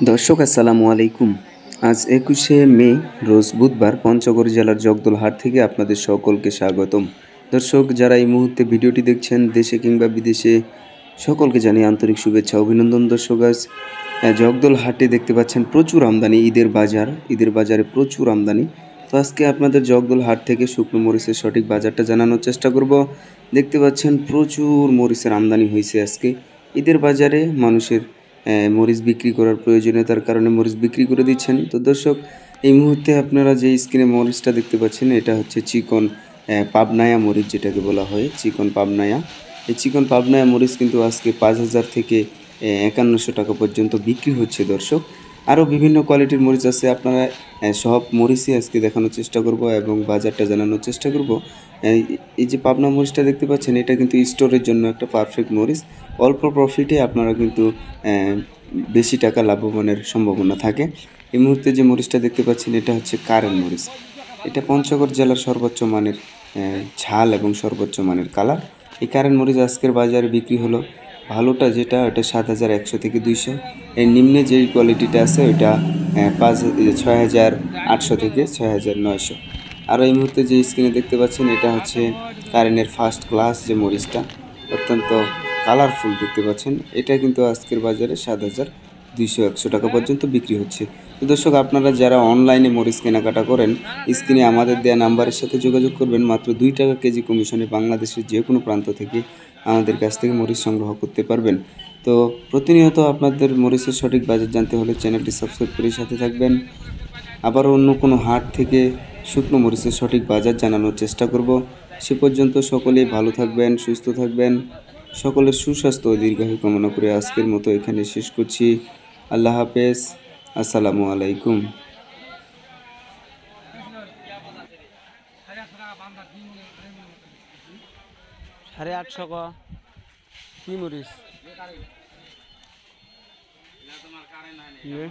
দর্শক, আসসালামু আলাইকুম। আজ একুশে মে, রোজ বুধবার পঞ্চগড় জেলার জগদলহাট থেকে আপনাদের সকলকে স্বাগতম। দর্শক, যারা এই মুহূর্তে ভিডিওটি দেখছেন দেশে কিংবা বিদেশে, সকলকে জানিয়ে আন্তরিক শুভেচ্ছা, অভিনন্দন। দর্শক, আজ জগদলহাটে দেখতে পাচ্ছেন প্রচুর আমদানি ঈদের বাজার। ঈদের বাজারে প্রচুর আমদানি। তো আজকে আপনাদের জগদলহাট থেকে শুকনো মরিচের সঠিক বাজারটা জানানোর চেষ্টা করব। দেখতে পাচ্ছেন প্রচুর মরিচের আমদানি হয়েছে আজকে। ঈদের বাজারে মানুষের মরিচ বিক্রি করার প্রয়োজনীয়তার কারণে মরিচ বিক্রি করে দিচ্ছেন। তো দর্শক, এই মুহূর্তে আপনারা যে স্ক্রিনে মরিচটা দেখতে পাচ্ছেন, এটা হচ্ছে চিকন পাবনায়া মরিচ যেটাকে বলা হয়, চিকন পাবনায়া। এই চিকন পাবনায়া মরিচ কিন্তু আজকে পাঁচ হাজার থেকে একান্নশো টাকা পর্যন্ত বিক্রি হচ্ছে দর্শক। আরও বিভিন্ন কোয়ালিটির মরিচ আছে, আপনারা সব মরিচই আজকে দেখানোর চেষ্টা করব এবং বাজারটা জানানোর চেষ্টা করব। এই যে পাবনা মরিচটা দেখতে পাচ্ছেন, এটা কিন্তু স্টোরের জন্য একটা পারফেক্ট মরিচ। অল্প প্রফিটে আপনারা কিন্তু বেশি টাকা লাভবানের সম্ভাবনা থাকে। এই মুহূর্তে যে মরিচটা দেখতে পাচ্ছেন, এটা হচ্ছে কারেন্ট মরিচ। এটা পঞ্চগড় জেলার সর্বোচ্চ মানের ঝাল এবং সর্বোচ্চ মানের কালার। এই কারেন্ট মরিচ আজকের বাজারে বিক্রি হলো ভালোটা যেটা, ওটা সাত হাজার একশো থেকে দুইশো। এর নিম্নে যেই কোয়ালিটিটা আছে ওইটা আহ, পাঁচ ছয় হাজার আটশো থেকে ছয় হাজার নয়শো। আর এই মুহূর্তে যে স্ক্রিনে দেখতে পাচ্ছেন এটা হচ্ছে কারেন্টের ফার্স্ট ক্লাস যে মরিচটা অত্যন্ত কালারফুল দেখতে পাচ্ছেন। এটা কিন্তু আজকের বাজারে সাত হাজার দুইশো একশো টাকা পর্যন্ত বিক্রি হচ্ছে। তো দর্শক আপনারা যারা অনলাইনে মরিচ কেনাকাটা করেন স্ক্রিনে আমাদের দেওয়া নাম্বারের সাথে যোগাযোগ করবেন। মাত্র দুই টাকা কেজি কমিশনে বাংলাদেশের যে কোনো প্রান্ত থেকে আমাদের কাছ থেকে মরিচ সংগ্রহ করতে পারবেন। তো প্রতিনিয়ত আপনাদের মরিচের সঠিক বাজার জানতে হলে চ্যানেলটি সাবস্ক্রাইব করে সাথে থাকবেন। আবার অন্য কোনো হাট থেকে শুকনো মরিচের সঠিক বাজার জানানোর চেষ্টা করব। সে পর্যন্ত সকলেই ভালো থাকবেন, সুস্থ থাকবেন। সকলের সুস্বাস্থ্য ও দীর্ঘায়ু কামনা করে আজকের মতো এখানে শেষ করছি। আল্লাহ হাফেজ। আসসালামু আলাইকুম। সাড়ে আটশো ক কি মরিস ইয়ে?